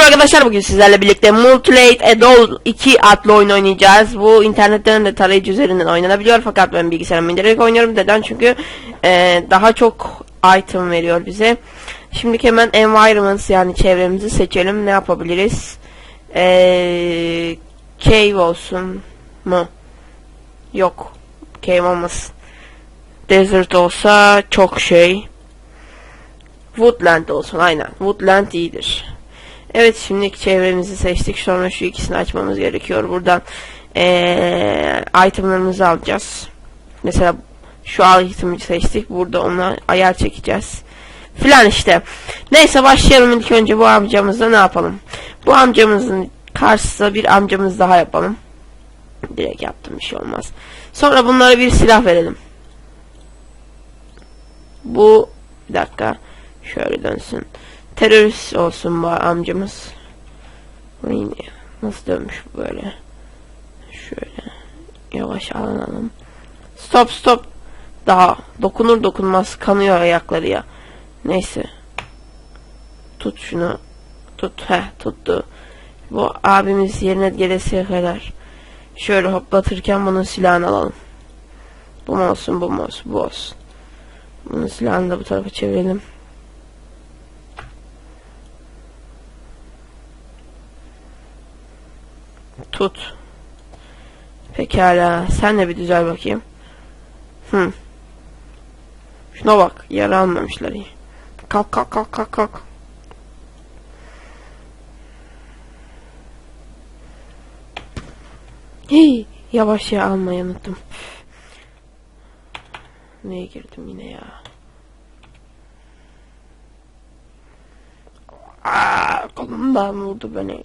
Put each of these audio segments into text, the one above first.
Merhaba arkadaşlar bugün sizlerle birlikte Multilate Adol 2 adlı oyun oynayacağız. Bu internetten de tarayıcı üzerinden oynanabiliyor fakat ben bilgisayarımı indirerek oynuyorum. Neden? Çünkü e, daha çok item veriyor bize. Şimdi hemen environments yani çevremizi seçelim. Ne yapabiliriz? E, cave olsun mu? Yok. Cave olmasın. Desert olsa çok şey. Woodland olsun aynen. Woodland iyidir. Evet şimdi çevremizi seçtik. Sonra şu ikisini açmamız gerekiyor. Buradan ee, itemlarımızı alacağız. Mesela şu item'i seçtik. Burada ona ayar çekeceğiz. Filan işte. Neyse başlayalım ilk önce bu amcamızla ne yapalım? Bu amcamızın karşısında bir amcamız daha yapalım. Direkt yaptım bir şey olmaz. Sonra bunlara bir silah verelim. Bu bir dakika. Şöyle dönsün. Terörist olsun bu amcamız. Yine nasıl dönmüş böyle? Şöyle yavaş alalım. Stop stop. Daha dokunur dokunmaz kanıyor ayakları ya. Neyse. Tut şunu. Tut he tuttu. Bu abimiz yerine gelesiye kadar. Şöyle hoplatırken bunun silahını alalım. Bu mu olsun bu mu olsun bu olsun. Bunun silahını da bu tarafa çevirelim. Tut. Pekala. Sen de bir düzel bakayım. Hı. Şuna bak. Yara almamışlar. Kalk kalk kalk kalk kalk. Hey, yavaş ya almayı unuttum. Neye girdim yine ya? Aa, kolumdan vurdu beni.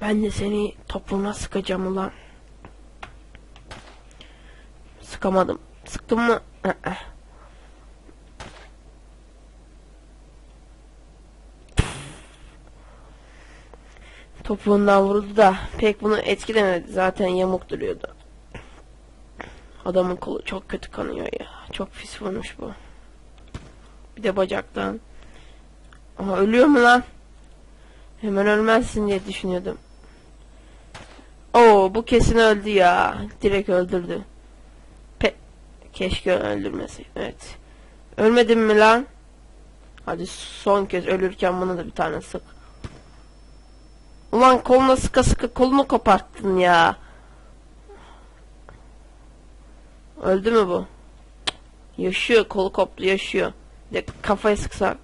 Ben de seni topuğuna sıkacağım ulan. Sıkamadım. Sıktım mı? Topuğundan vurdu da pek bunu etkilemedi. Zaten yamuk duruyordu. Adamın kolu çok kötü kanıyor ya. Çok pis vurmuş bu. Bir de bacaktan. Aha ölüyor mu lan? Hemen ölmezsin diye düşünüyordum. Oo bu kesin öldü ya. Direkt öldürdü. Pe Keşke öldürmesi. Evet. Ölmedin mi lan? Hadi son kez ölürken bunu da bir tane sık. Ulan koluna sıka sıka kolunu koparttın ya. Öldü mü bu? Yaşıyor kolu koptu yaşıyor. Bir de kafayı sıksak.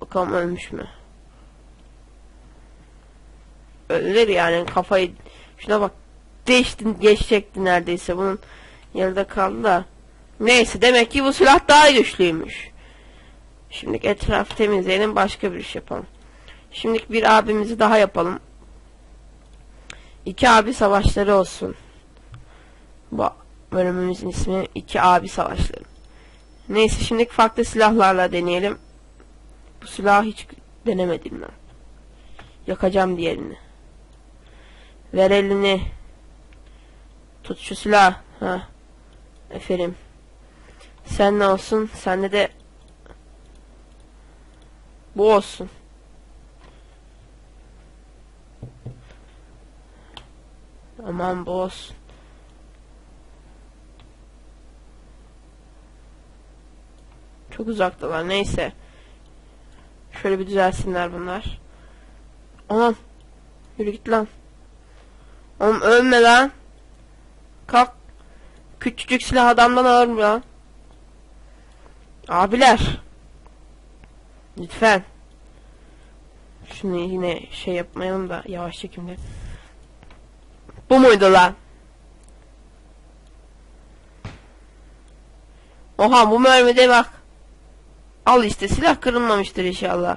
Bakalım ölmüş mü? Ölür yani kafayı şuna bak değiştin geçecekti neredeyse bunun yarıda kaldı da. Neyse demek ki bu silah daha güçlüymüş. Şimdi etraf temizleyelim başka bir iş yapalım. Şimdi bir abimizi daha yapalım. İki abi savaşları olsun. Bu bölümümüzün ismi iki abi savaşları. Neyse şimdi farklı silahlarla deneyelim. Bu silahı hiç denemedim ben. Yakacağım diğerini Ver elini. Tut şu silah. Ha. Aferin. Sen ne olsun? Sende de bu olsun. Aman bu olsun. Çok uzaktalar. Neyse. Şöyle bir düzelsinler bunlar. Aman. Yürü git lan. Oğlum ölme lan. Kalk. Küçücük silah adamdan ağır mı lan? Abiler. Lütfen. Şunu yine şey yapmayalım da yavaş çekimde. Bu muydu lan? Oha bu mermide bak. Al işte silah kırılmamıştır inşallah.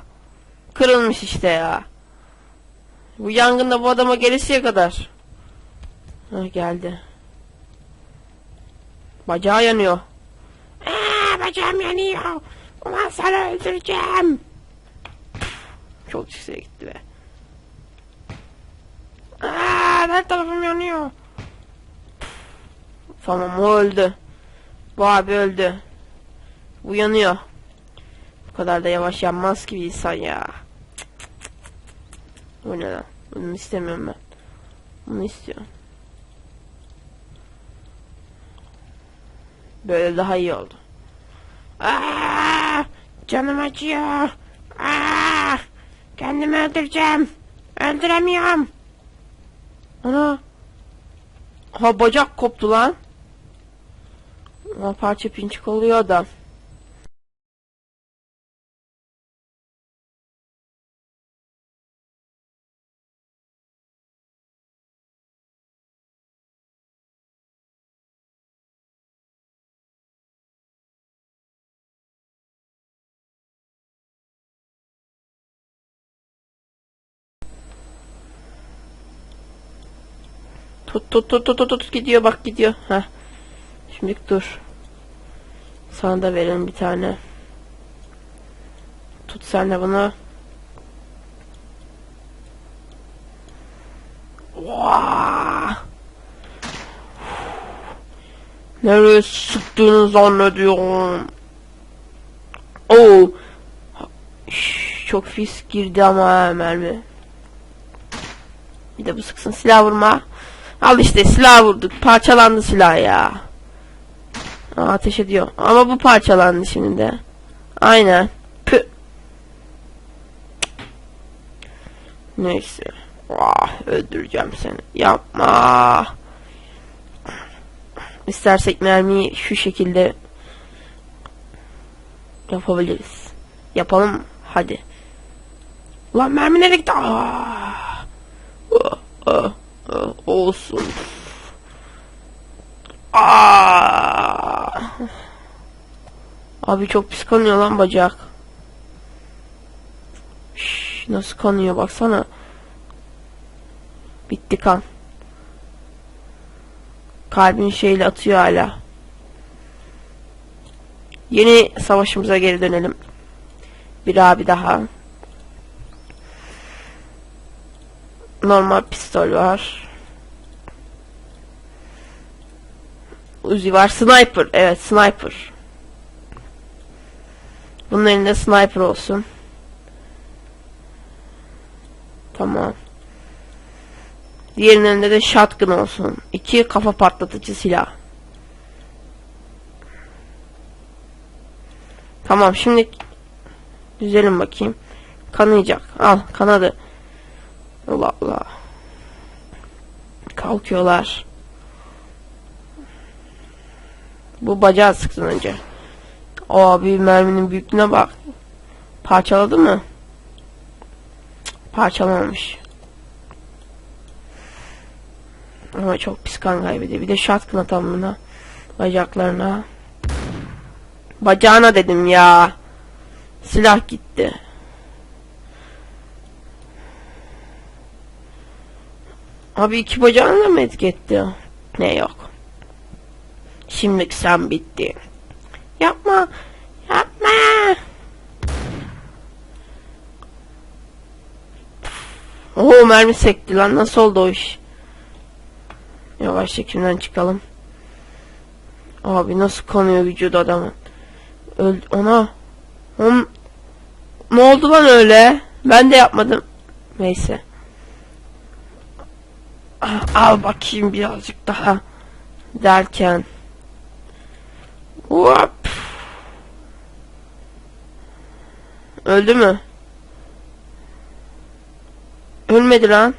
Kırılmış işte ya. Bu yangında bu adama gelesiye kadar. Ha, geldi. Bacağı yanıyor. Aa, bacağım yanıyor. Ulan sana öldüreceğim. Çok yükseğe gitti be. Aa, her tarafım yanıyor. Tamam o öldü. Bu abi öldü. Bu yanıyor. Bu kadar da yavaş yanmaz ki bir insan ya. Bu ne lan? Bunu istemiyorum ben. Bunu istiyorum. Böyle daha iyi oldu. Aa, canım acıyor. Aa, kendimi öldüreceğim. Öldüremiyorum. Ana. Ha bacak koptu lan. Ama parça pinçik oluyor da. Tut tut tut tut tut tut gidiyor bak gidiyor. Heh. Şimdi dur. Sana da verelim bir tane. Tut sen de bunu. Nereye sıktığını zannediyorum. Oo. Şş, Çok fis girdi ama mermi. Bir de bu sıksın silah vurma. Al işte silah vurduk. Parçalandı silah ya. Aa, ateş ediyor. Ama bu parçalandı şimdi de. Aynen. Pü. Neyse. Ah, öldüreceğim seni. Yapma. İstersek mermiyi şu şekilde yapabiliriz. Yapalım. Hadi. Lan mermi nereye gitti? Ah, ah, ah, olsun. Aa! Abi çok pis kanıyor lan bacak. Şş, nasıl kanıyor baksana. Bitti kan. Kalbin şeyle atıyor hala. Yeni savaşımıza geri dönelim. Bir abi daha. Normal pistol var. Uzi var. Sniper. Evet sniper. Bunun elinde sniper olsun. Tamam. Diğerinin elinde de shotgun olsun. İki kafa patlatıcı silah. Tamam şimdi düzelim bakayım. Kanayacak. Al kanadı. Allah Allah. Kalkıyorlar. Bu bacağı sıksın önce. Abi merminin büyüklüğüne bak. Parçaladı mı? Parçalamamış. Ama çok pis kan kaybediyor. Bir de shotgun atalım buna. Bacaklarına. Bacağına dedim ya. Silah gitti. Abi iki bacağına mı etiketti? Ne yok. Şimdilik sen bitti. Yapma. Yapma. Oo mermi sekti lan. Nasıl oldu o iş? Yavaş şekilden çıkalım. Abi nasıl kanıyor vücudu adamın. Öl ona. On... Ne oldu lan öyle? Ben de yapmadım. Neyse. Ah, Al bakayım birazcık daha. Derken. Hop. Öldü mü? Ölmedi lan.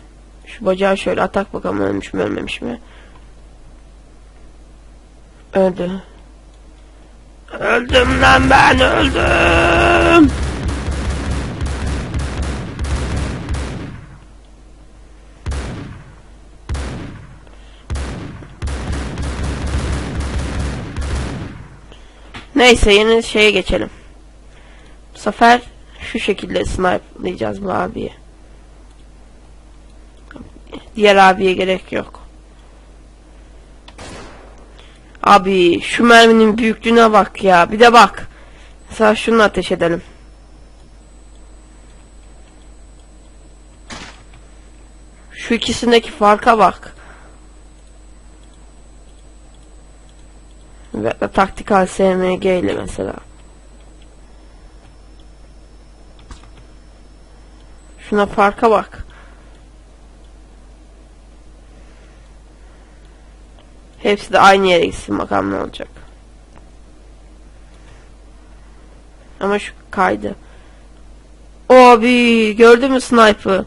Şu bacağı şöyle atak bakalım ölmüş mü ölmemiş mi? Öldü. Öldüm lan ben öldüm. Neyse yeni şeye geçelim. Bu sefer şu şekilde snipe'layacağız bu abiyi. Diğer abiye gerek yok. Abi şu merminin büyüklüğüne bak ya. Bir de bak. Mesela şunu ateş edelim. Şu ikisindeki farka bak. ve taktikal SMG ile mesela. Şuna farka bak. Hepsi de aynı yere gitsin bakalım ne olacak. Ama şu kaydı. Abi gördün mü sniper?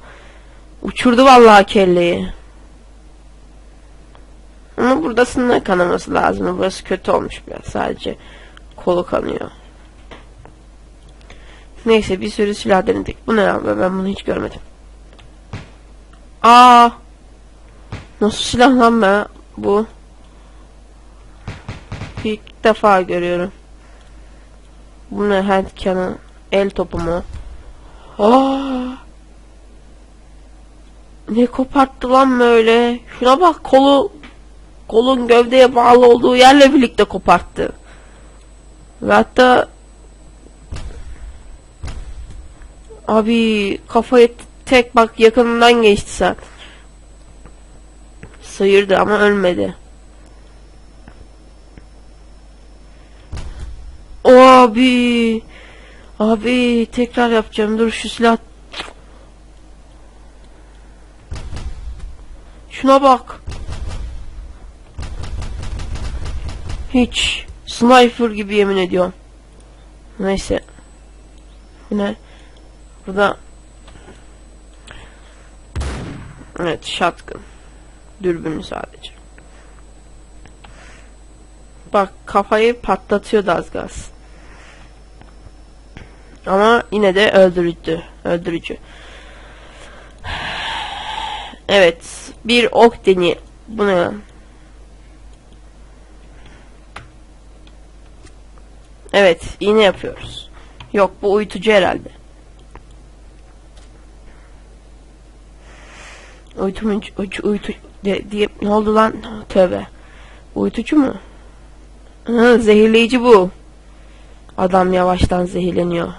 Uçurdu vallahi kelleyi. Ama burada sınır kanaması lazım. Burası kötü olmuş biraz. Sadece kolu kanıyor. Neyse bir sürü silah denedik. Bu ne ya? Ben bunu hiç görmedim. Aa! Nasıl silah lan be bu? İlk defa görüyorum. Bu ne handcanı? El topu mu? Aa! Ne koparttı lan böyle? Şuna bak kolu kolun gövdeye bağlı olduğu yerle birlikte koparttı. Ve hatta Abi kafayı tek bak yakınından geçti sen. Sıyırdı ama ölmedi. Abi. Abi tekrar yapacağım. Dur şu silah. Şuna bak. Hiç. Sniper gibi yemin ediyorum. Neyse. Bu ne? Burada Evet shotgun Dürbünü sadece Bak kafayı patlatıyordu az gaz Ama yine de öldürücü Öldürücü Evet Bir ok deni Bu ne Evet yine yapıyoruz Yok bu uyutucu herhalde Uyutucu, uyutu, uyutu, diye, ne oldu lan? Tövbe. Uyutucu mu? Hı, zehirleyici bu. Adam yavaştan zehirleniyor.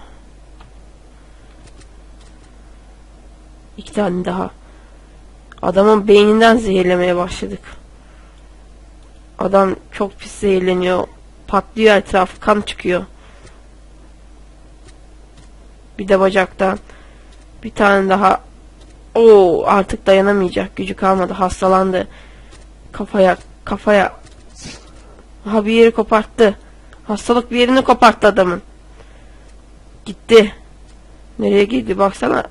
İki tane daha. Adamın beyninden zehirlemeye başladık. Adam çok pis zehirleniyor. Patlıyor etraf, kan çıkıyor. Bir de bacaktan. Bir tane daha Oo artık dayanamayacak. Gücü kalmadı. Hastalandı. Kafaya kafaya. Ha bir yeri koparttı. Hastalık bir yerini koparttı adamın. Gitti. Nereye gitti baksana.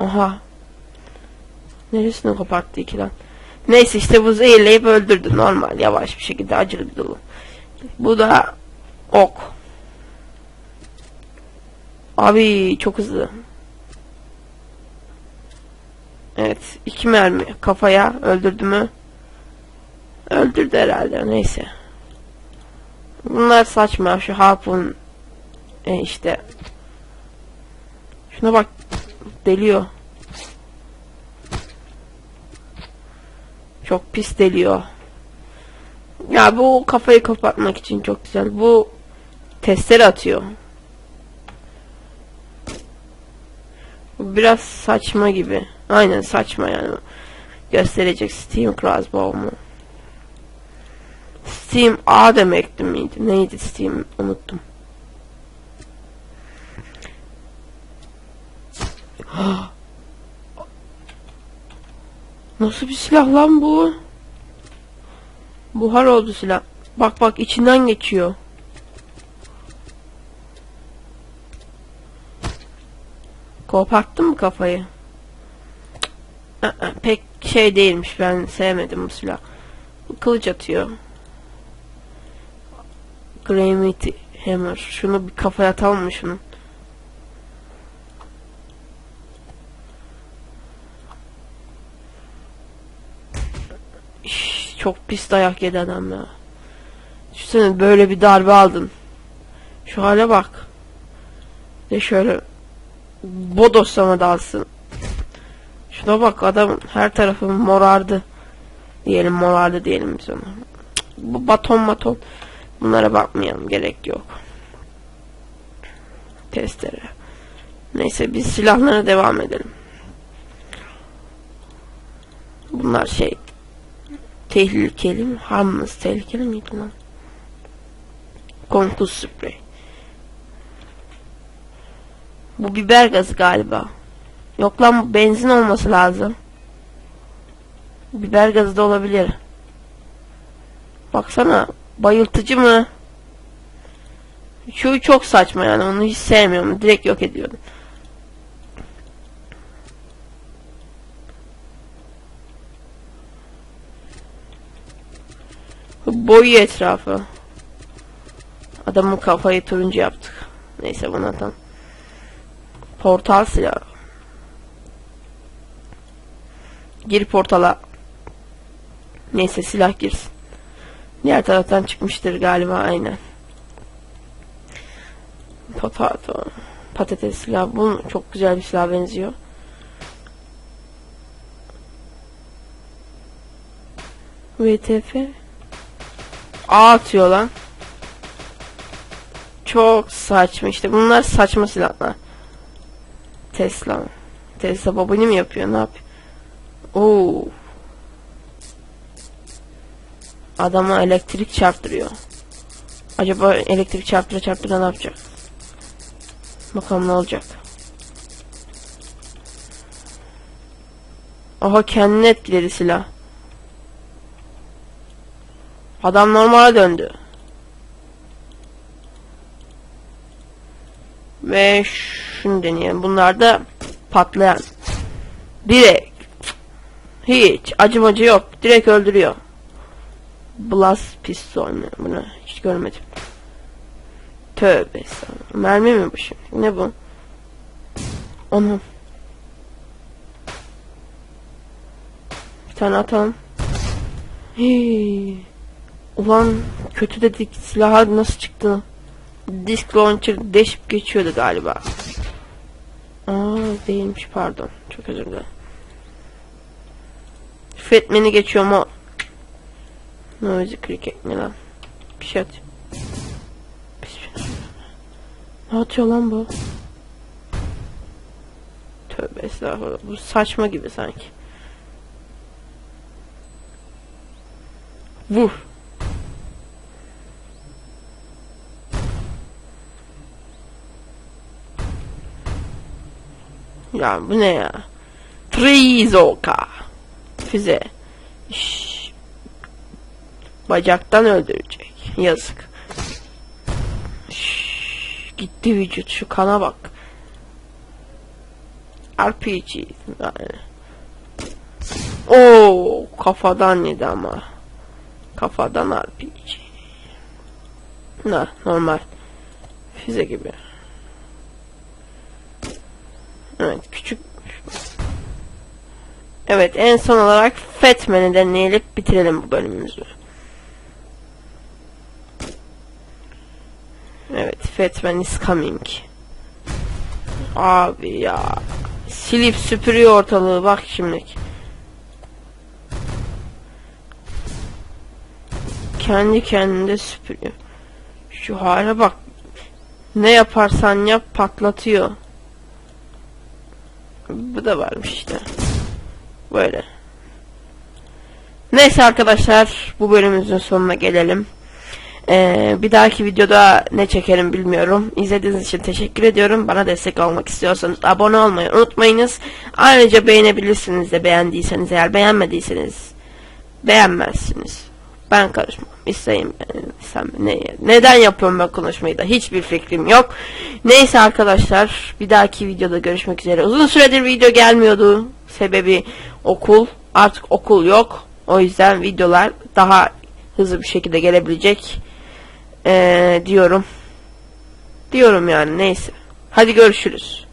Aha. Neresini koparttı iki lan. Neyse işte bu zehirleyip öldürdü. Normal yavaş bir şekilde acılı bir dolu. Bu da ok. Abi çok hızlı. Evet. iki mermi kafaya öldürdü mü? Öldürdü herhalde. Neyse. Bunlar saçma. Şu harpun e işte. Şuna bak. Deliyor. Çok pis deliyor. Ya bu kafayı kapatmak için çok güzel. Bu testere atıyor. Bu biraz saçma gibi. Aynen saçma yani. Gösterecek Steam Crossbow mu? Steam A demekti miydi? Neydi Steam? Unuttum. Nasıl bir silah lan bu? Buhar oldu silah. Bak bak içinden geçiyor. Koparttın mı kafayı? Pek şey değilmiş. Ben sevmedim bu silah. Kılıç atıyor. Granite Hammer. Şunu bir kafaya atalım mı şunu? İş, çok pis dayak yedi adam ya. Düşünsene böyle bir darbe aldın. Şu hale bak. De şöyle bodoslama dalsın. Şuna bak adam her tarafı morardı. Diyelim morardı diyelim biz ona. Bu baton baton. Bunlara bakmayalım gerek yok. Testere. Neyse biz silahlara devam edelim. Bunlar şey tehlikeli mi? Harmless tehlikeli miydi lan? Konkus sprey. Bu biber gazı galiba. Yok lan bu benzin olması lazım. Biber gazı da olabilir. Baksana bayıltıcı mı? Şu çok saçma yani onu hiç sevmiyorum. Direkt yok ediyorum. Boyu etrafı. Adamın kafayı turuncu yaptık. Neyse bunu atalım. Portal silahı. Gir portala. Neyse silah girsin. Diğer taraftan çıkmıştır galiba aynen. Potato. Patates silahı. Bu çok güzel bir silah benziyor. VTF. A atıyor lan. Çok saçma işte. Bunlar saçma silahlar. Tesla. Tesla babını mı yapıyor? Ne yapıyor? Oo. Adama elektrik çarptırıyor. Acaba elektrik çarptıra çarptıra ne yapacak? Bakalım ne olacak. Aha kendini etkiledi silah. Adam normale döndü. Ve şunu deneyelim. Bunlar da patlayan. Direkt. Hiç acımacı yok. Direkt öldürüyor. Blast pistol mu? Bunu hiç görmedim. Tövbe estağfurullah. Mermi mi bu şimdi? Ne bu? Onu. Bir tane atalım. Hii. Ulan kötü dedik silahı nasıl çıktı? Disk launcher deşip geçiyordu galiba. Aa değilmiş pardon. Çok özür dilerim. Fetmen'i geçiyor mu? Noisy cricket mi lan? Bir şey. Bismillah. Ne atıyor lan bu? Tövbe estağfurullah. Bu saçma gibi sanki. Vur. Ya bu ne ya? Trizoka. Füze. Şşş. Bacaktan öldürecek. Yazık. Şşş. Gitti vücut şu kana bak. RPG. Yani. Oo, kafadan yedi ama. Kafadan RPG. Na, normal. Füze gibi. Evet küçük. Evet en son olarak Fatman'i deneyelim bitirelim bu bölümümüzü. Evet Fatman is coming. Abi ya. Silip süpürüyor ortalığı bak şimdi. Kendi kendine süpürüyor. Şu hale bak. Ne yaparsan yap patlatıyor. Bu da varmış işte. Böyle. Neyse arkadaşlar bu bölümümüzün sonuna gelelim. Ee, bir dahaki videoda ne çekerim bilmiyorum. İzlediğiniz için teşekkür ediyorum. Bana destek olmak istiyorsanız abone olmayı unutmayınız. Ayrıca beğenebilirsiniz de beğendiyseniz eğer beğenmediyseniz beğenmezsiniz. Ben karışmam. İsteyim. Sen ne, neden yapıyorum ben konuşmayı da hiçbir fikrim yok. Neyse arkadaşlar bir dahaki videoda görüşmek üzere. Uzun süredir video gelmiyordu. Sebebi okul. Artık okul yok. O yüzden videolar daha hızlı bir şekilde gelebilecek. Ee, diyorum. Diyorum yani neyse. Hadi görüşürüz.